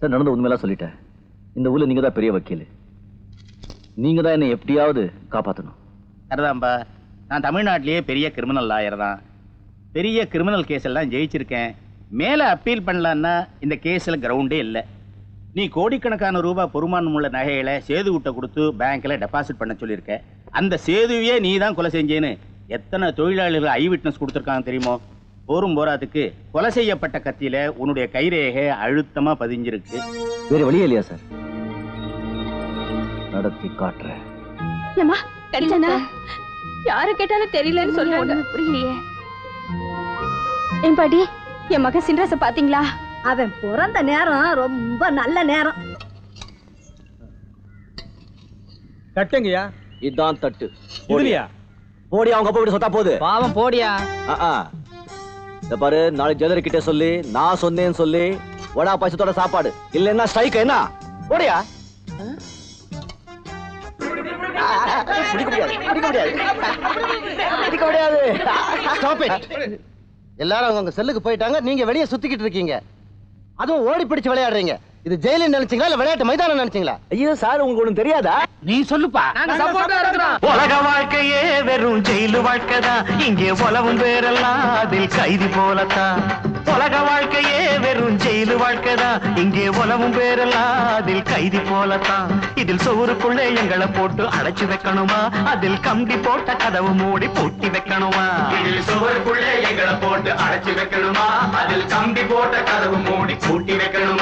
Sir நடந்த உண்மையெல்லாம் சொல்லிட்டேன். இந்த ஊர்ல நீங்க தான் பெரிய வக்கீல். நீங்க தான் என்னை எப்படியாவது காப்பாற்றணும் சரிதான்பா நான் தமிழ்நாட்டிலேயே பெரிய கிரிமினல் லாயர் தான். பெரிய கிரிமினல் கேஸ் எல்லாம் ஜெயிச்சிருக்கேன். மேலே அப்பீல் பண்ணலான்னா இந்த கேஸில் கிரவுண்டே இல்லை. நீ கோடிக்கணக்கான ரூபாய் பொறுமானம் உள்ள நகைகளை சேது விட்ட கொடுத்து பேங்க்கில் டெபாசிட் பண்ண சொல்லியிருக்க. அந்த சேதுவையே நீ தான் கொலை செஞ்சேன்னு எத்தனை தொழிலாளர்கள் ஐ விட்னஸ் கொடுத்துருக்காங்க தெரியுமோ? போரும் போராத்துக்கு கொலை செய்யப்பட்ட கத்தியில உன்னுடைய கைரேகை அழுத்தமா பதிஞ்சிருக்கு. வேற வழியே இல்லையா சார்? நடத்தி காட்டுறேன். யாரு கேட்டாலும் தெரியலன்னு சொல்லுவாங்க புரியலையே. என் பாட்டி என் மகன் சின்ராச பாத்தீங்களா? அவன் பிறந்த நேரம் ரொம்ப நல்ல நேரம். கட்டுங்கய்யா இதான் தட்டு. இதுலயா? போடி. அவங்க அப்பா வீட்டு சொத்தா போகுது பாவம் போடியா? ஆ, ஆ. இந்த பாரு நாளைக்கு ஜெயலர் கிட்ட சொல்லி நான் சொன்னேன்னு சொல்லி. வடா பாயசத்தோட சாப்பாடு. இல்லைன்னா ஸ்ட்ரைக் என்ன? ஓடியா? எல்லாரும் அவங்க செல்லுக்கு போயிட்டாங்க நீங்க வெளியே சுத்திக்கிட்டு இருக்கீங்க. அதுவும் ஓடி பிடிச்சு விளையாடுறீங்க. இது ஜெயிலில் நினைச்சீங்களா இல்ல விளையாட்டு மைதானம் நினைச்சீங்களா? ஐயோ சார் உங்களுக்கு ஒண்ணும் தெரியாதா? நீ சொல்லுப்பா. உலக வாழ்க்கையே வெறும் ஜெயிலு வாழ்க்கைதான் இங்கே உலவும் பேரெல்லாம் அதில் கைதி போலத்தான். உலக வாழ்க்கையே வெறும் ஜெயிலு வாழ்க்கைதான் இங்கே உலவும் பேரெல்லாம் அதில் கைதி போலத்தான். இதில் சோறுக்குள்ளே எங்களை போட்டு அடைச்சு வைக்கணுமா? அதில் கம்பி போட்ட கதவு மூடி பூட்டி வைக்கணுமா? இதில் சோறுக்குள்ளே எங்களை போட்டு அடைச்சு வைக்கணுமா? அதில் கம்பி போட்ட கதவு மூடி பூட்டி வைக்கணுமா?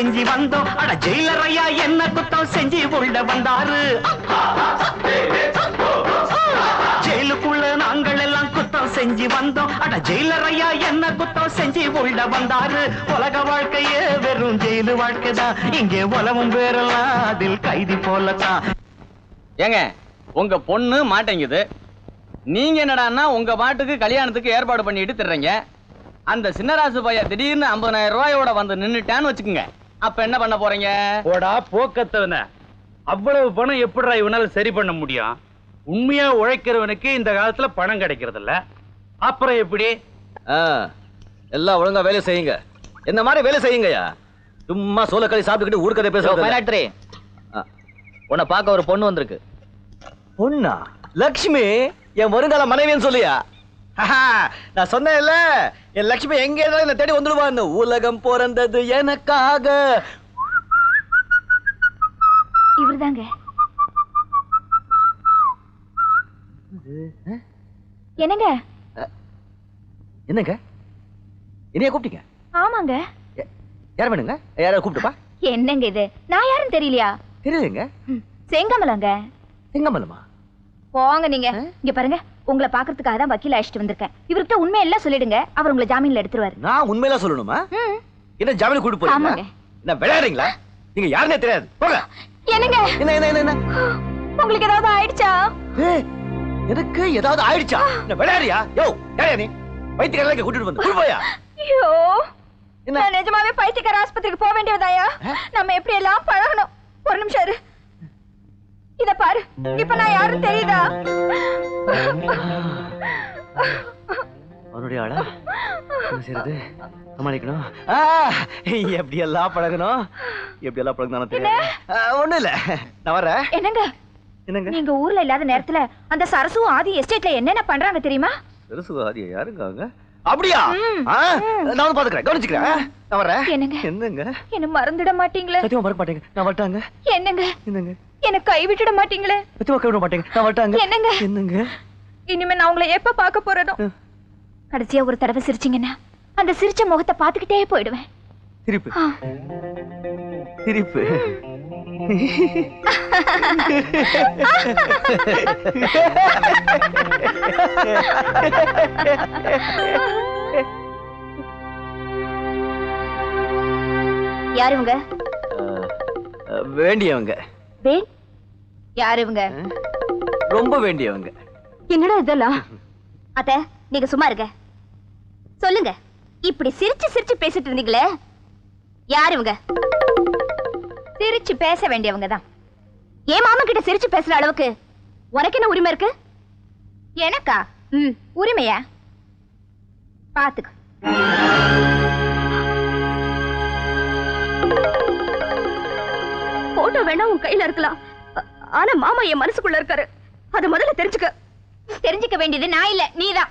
செஞ்சு வந்தோம். அட ஜெயிலர் ஐயா என்ன குத்தம் செஞ்சு உள்ள வந்தாரு. ஜெயிலுக்குள்ள நாங்கள் எல்லாம் குத்தம் செஞ்சு வந்தோம். அட ஜெயிலர் ஐயா என்ன குத்தம் செஞ்சு உள்ள வந்தாரு. உலக வாழ்க்கையே வெறும் ஜெயிலு வாழ்க்கைதான் இங்கே உலவும் பேரெல்லாம் அதில் கைதி போலத்தான். ஏங்க உங்க பொண்ணு மாட்டேங்குது. நீங்க என்னடான்னா உங்க பாட்டுக்கு கல்யாணத்துக்கு ஏற்பாடு பண்ணிட்டு திடுறீங்க அந்த சின்னராசு பையன் திடீர்னு 50000 ரூபாயோட வந்து நின்றுட்டான்னு வச்சுக்கோங்க. அப்ப என்ன பண்ண போறீங்க? போடா போக்கத்தவன. அவ்வளவு பணம் எப்படிடா இவனால சரி பண்ண முடியும்? உண்மையா உழைக்கிறவனுக்கு இந்த காலத்துல பணம் கிடைக்கிறது இல்ல அப்புறம் எப்படி? ஆ, எல்லாம் ஒழுங்கா வேலை செய்யுங்க. என்ன மாதிரி வேலை செய்யுங்கய்யா? சும்மா சோளக்களி சாப்பிட்டுக்கிட்டு ஊர்க்கதை பேசுறது. உன்னை பார்க்க ஒரு பொண்ணு வந்திருக்கு. பொண்ணா? லக்ஷ்மி என் வருங்கால மனைவின்னு சொல்லியா? நான் சொன்னேன்ல என் லக்ஷ்மி எங்க இருந்தாலும் என்ன தேடி வந்துடுவான்னு. உலகம் பிறந்தது எனக்காக. இவர்தாங்க. என்னங்க? என்னங்க? என்னைய கூப்பிட்டீங்க? ஆமாங்க. யார் வேணுங்க? யாராவது கூப்பிட்டுப்பா என்னங்க இது? நான் யாரும் தெரியலையா? தெரியலங்க. செங்கமலங்க. செங்கமலமா? போங்க நீங்க. இங்க பாருங்க. உங்களை பாக்குறதுக்காக தான் வக்கீல் அழைச்சிட்டு வந்திருக்கேன். இவர்கிட்ட உண்மை எல்லாம் சொல்லிடுங்க. அவர் உங்களை ஜாமீன்ல எடுத்துருவாரு. நான் உண்மையில சொல்லணுமா? ம், என்ன ஜாமீன் கூட்டு ஆமாங்க. என்ன விளையாடுறீங்களா? நீங்க யாருன்னே தெரியாது. போங்க. என்னங்க? என்ன என்ன என்ன உங்களுக்கு ஏதாவது ஆயிடுச்சா? எனக்கு ஏதாவது ஆயிடுச்சா? என்ன விளையாடுறியா? யோ யாரையா நீ? வைத்தியக்காரங்க கூட்டிட்டு வந்து. போயா? ஐயோ? நான் நிஜமாவே பைத்தியக்கார ஆஸ்பத்திரிக்கு போக வேண்டியதாயா நம்ம எப்படி எல்லாம் பழகணும்? ஒரு நிமிஷம் இரு. இத பாரு. இப்ப நான் யாரும் தெரியுதா? அவனுடைய ஆளா? என்ன செய்யறது சமாளிக்கணும். எப்படி எல்லாம் பழகணும்? எப்படி எல்லாம் பழகணும் தெரியாது ஆ, ஒண்ணும் இல்ல. நான் வரேன் என்னங்க? என்னங்க? நீங்க ஊர்ல இல்லாத நேரத்துல அந்த சரசும் ஆதி எஸ்டேட்ல என்னென்ன பண்றாங்க தெரியுமா? பெருசுகாதியா யாருங்க அவங்க? அப்படியா? நான் வந்து பாத்துக்கிறேன். கவனிச்சுக்கிறேன். ஆ, நான் வரேன் என்னங்க? என்னங்க? என்ன மறந்துட மாட்டீங்களே. சத்தியமா மறக்க மாட்டேங்க. நான் வரட்டாங்க. என்னங்க? என்னங்க? என்ன கைவிட்டுட மாட்டீங்களே? சத்தியமா கைவிட மாட்டேங்க? நான் வரட்டாங்க என்னங்க? என்னங்க? இனிமே நான் உங்களை எப்ப பார்க்க போறதோ கடைசியா ஒரு தடவை சிரிச்சீங்கன்னா அந்த சிரிச்ச முகத்தை பார்த்துக்கிட்டே போயிடுவேன். சிரிப்பு. ஆ. சிரிப்பு. யாரு இவங்க? வேண்டியவங்க. வேன் யாரு இவங்க? ரொம்ப வேண்டியவங்க. என்னடா இதெல்லாம்? அத்த நீங்க சும்மா இருங்க. சொல்லுங்க. இப்படி சிரிச்சு சிரிச்சு பேசிட்டு இருந்தீங்களே? யார் இவங்க? சிரிச்சு பேச வேண்டியவங்க தான். ஏன் மாமா கிட்ட சிரிச்சு பேசுற அளவுக்கு உனக்கு என்ன உரிமை இருக்கு? எனக்கா? ம் உரிமையா? பாத்துக்க. வேணா உன் கையில இருக்கலாம். ஆனா மாமா என் மனசுக்குள்ள இருக்காரு. அத முதல்ல தெரிஞ்சுக்க. தெரிஞ்சுக்க வேண்டியது நான் இல்ல நீதான்.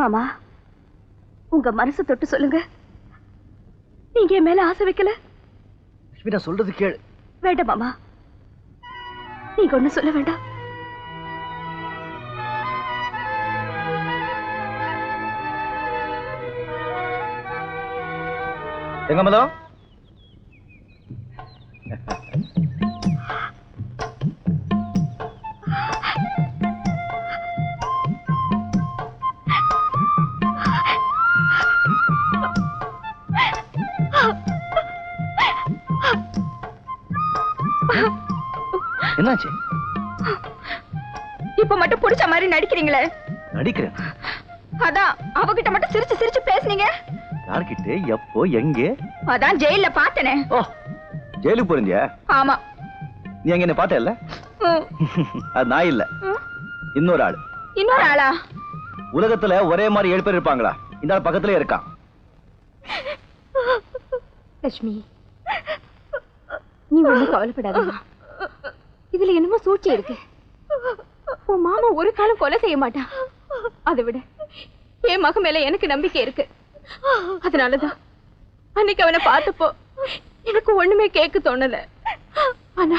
மாமா உங்க மனசு தொட்டு சொல்லுங்க. நீங்க என் மேல ஆசை வைக்கல? நான் சொல்றது கேளு. வேண்டாம் மாமா. நீங்க ஒண்ணு சொல்ல வேண்டாம். செங்கமலம் என்னாச்சு? இப்ப மட்டும் புடிச்ச மாதிரி நடிக்கிறீங்களே. நடிக்கிறேன். அதான் அவகிட்ட மட்டும் சிரிச்சு சிரிச்சு பேசுனீங்க. யார்கிட்ட எப்போ எங்கே? அதான் ஜெயில பார்த்தனே. ஓ ஜெயிலுக்கு போயிருந்தியா? ஆமா. நீ அங்க என்ன பார்த்த இல்ல ம், அது நான் இல்ல. இன்னொரு ஆள். இன்னொரு ஆளா? உலகத்துல ஒரே மாதிரி ஏழு பேர் இருப்பாங்களா? இந்த ஆள் பக்கத்துல இருக்கான். லட்சுமி நீ ஒண்ணும் கவலைப்படாதம்மா இதுல என்னமோ சூழ்ச்சி இருக்கு. உன் மாமா ஒரு காலம் கொலை செய்ய மாட்டான். அதை விட. என் மக மேல எனக்கு நம்பிக்கை இருக்கு. அதனாலதான் அன்னைக்கு அவனை பார்த்தப்போ எனக்கு ஒண்ணுமே கேட்க தோணல. ஆனா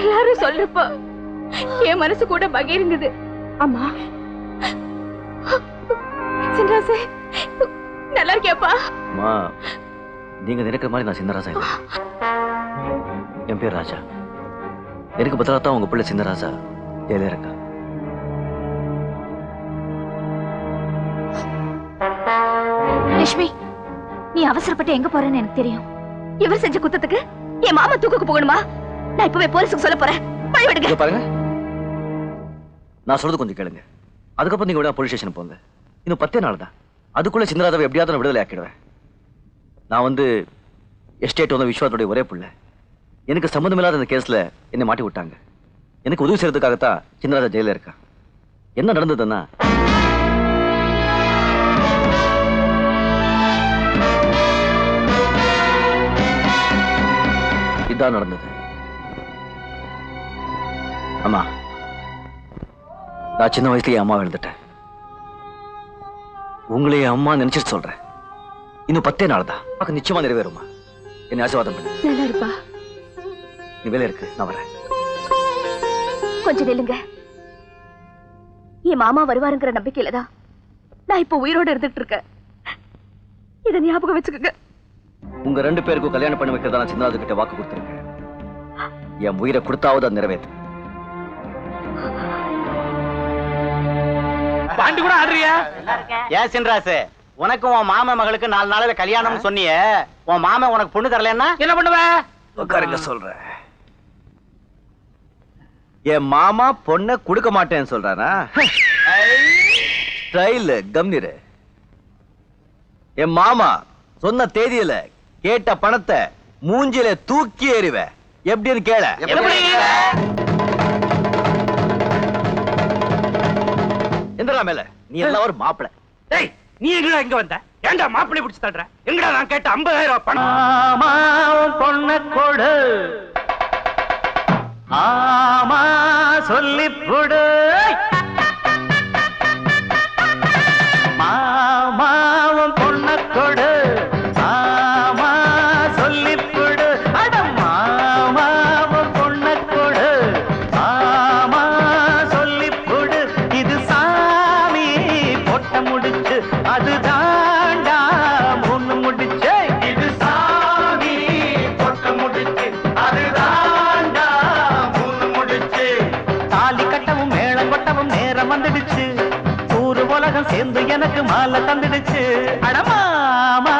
எல்லாரும் சொல்றப்போ என் மனசு கூட பகிர்ந்தது அம்மா. சின்ராசே நல்லா இருக்கியாப்பா? நீங்க நினைக்கிற மாதிரி நான் சின்னராசா என் பேர் ராஜா. எனக்கு பதிலாக தான் உங்க பிள்ளை சின்னராசா ஜெயில இருக்கா? லட்சுமி நீ அவசரப்பட்டு எங்க போறேன்னு எனக்கு தெரியும். இவர் செஞ்ச குத்தத்துக்கு என் மாமா தூக்குக்கு போகணுமா? நான் இப்பவே போலீஸுக்கு சொல்ல போறேன். பாருங்க. நான் சொல்றது கொஞ்சம் கேளுங்க. அதுக்கப்புறம் நீங்க போலீஸ் ஸ்டேஷன் போங்க. இன்னும் பத்தே நாள் தான். அதுக்குள்ள சின்னராஜாவை எப்படியாவது நான் விடுதலை ஆக்கிடுவேன் நான் வந்து எஸ்டேட் வந்து விஸ்வாத்துடைய ஒரே பிள்ளை. எனக்கு சம்மந்தம் இல்லாத அந்த கேஸ்ல என்னை மாட்டி விட்டாங்க. எனக்கு உதவி செய்யறதுக்காகத்தான் சின்னராஜா ஜெயில இருக்கா. என்ன நடந்ததுன்னா? இதான் நடந்தது. அம்மா நான் சின்ன வயசுலயே அம்மா எழுந்துட்டேன் உங்களையே அம்மா நினைச்சிட்டு சொல்றேன். இன்னும் பத்தே நாள் தான் நிச்சயமா நிறைவேறுமா என்ன ஆசீர்வாதம் பண்ணு. நல்லா இருப்பா. நீ வேலை இருக்கு நான் வரேன். கொஞ்சம் நில்லுங்க. என் மாமா வருவாருங்கிற நம்பிக்கையில தான் நான் இப்போ உயிரோட இருந்துட்டு இருக்கேன் இதை ஞாபகம் வச்சுக்கோங்க. உங்க ரெண்டு பேருக்கும் கல்யாணம் பண்ணி வைக்கிறதா நான் கிட்ட வாக்கு கொடுத்துருக்கேன் என் உயிரை கொடுத்தாவது அது நிறைவேற்று. பாண்டி கூட ஆடுறியா? ஏன் சின்ராசு உனக்கும் உன் மாமன் மகளுக்கு நாலு நாளையில கல்யாணம்னு சொன்னியே உன் மாமன் உனக்கு பொண்ணு தரலன்னா? என்ன பண்ணுவ? உட்காருங்க சொல்றேன். என் மாமா பொண்ணை கொடுக்க மாட்டேன்னு சொல்றானா ஸ்டைல் கம்னிரு. என் மாமா சொன்ன தேதியில கேட்ட பணத்தை மூஞ்சில தூக்கி எறிவ. எப்படின்னு கேள. எந்திரா மேல. நீ எல்லாம் ஒரு மாப்பிள. டேய் நீ எங்கடா இங்க வந்த? ஏன்டா மாப்பிள்ளை பிடிச்சு தள்ளுற? எங்கடா நான் கேட்ட 50000 ரூபாய் பணம்? பொண்ண கொடு. ஆமா சொல்லிப்புடு. சேர்ந்து எனக்கு மாலை தந்துடுச்சு. அடமாமா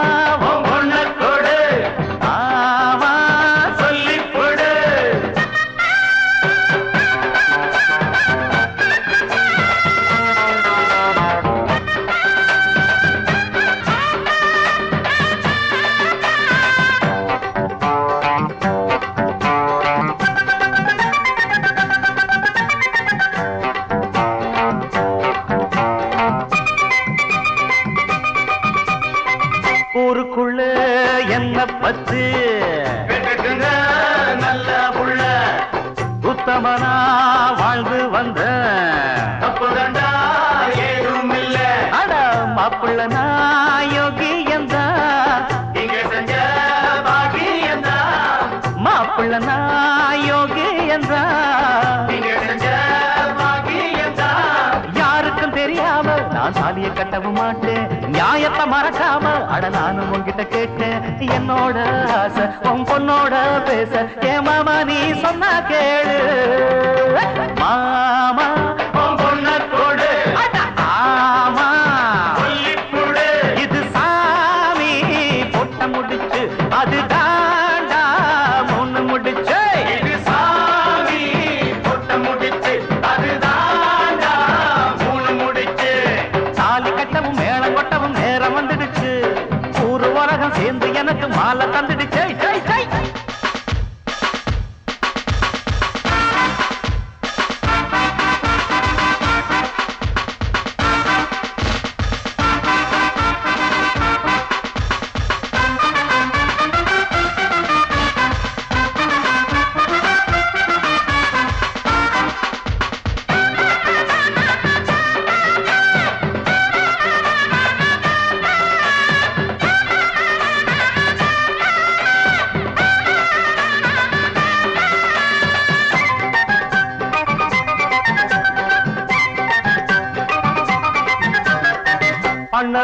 யாருக்கும் தெரியாம நான் சாதிய கட்டவும் மாட்டேன். நியாயத்தை மறக்காம அட நானும் உன்கிட்ட கேட்டேன். என்னோட ஆசை உன் பொண்ணோட பேச. ஏ மாமா நீ சொன்னா கேளு. மாமா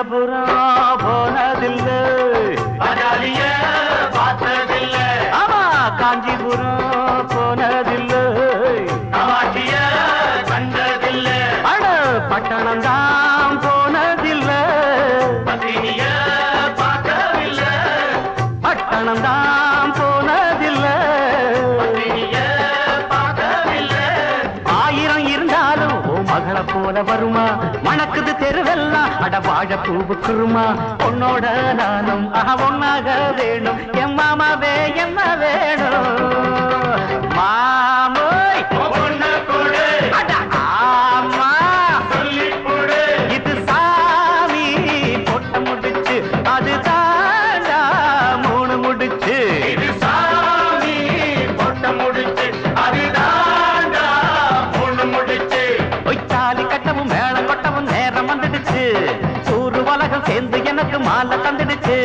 பண்ணபுரம் போனதில்லை பஜாலிய பார்த்ததில்லை. ஆமா காஞ்சிபுரம் போனதில்லை காமாட்சிய கண்டதில்லை. அட பட்டணம் தான் போனதில்லை. பத்தினிய பார்க்கவில்லை பட்டணம் தான் போனதில்லை. பத்தினிய பார்க்கவில்லை ஆயிரம் இருந்தாலும் மகளை போல வருமா? மணக்குது தெருவெல்லாம் அட வாழ பூவு குருமா பொண்ணோட நானும் ஆஹா ஒன்னாக வேணும். எம்மாமாவே என்ன வேணும். மாலை தந்துடுச்சு.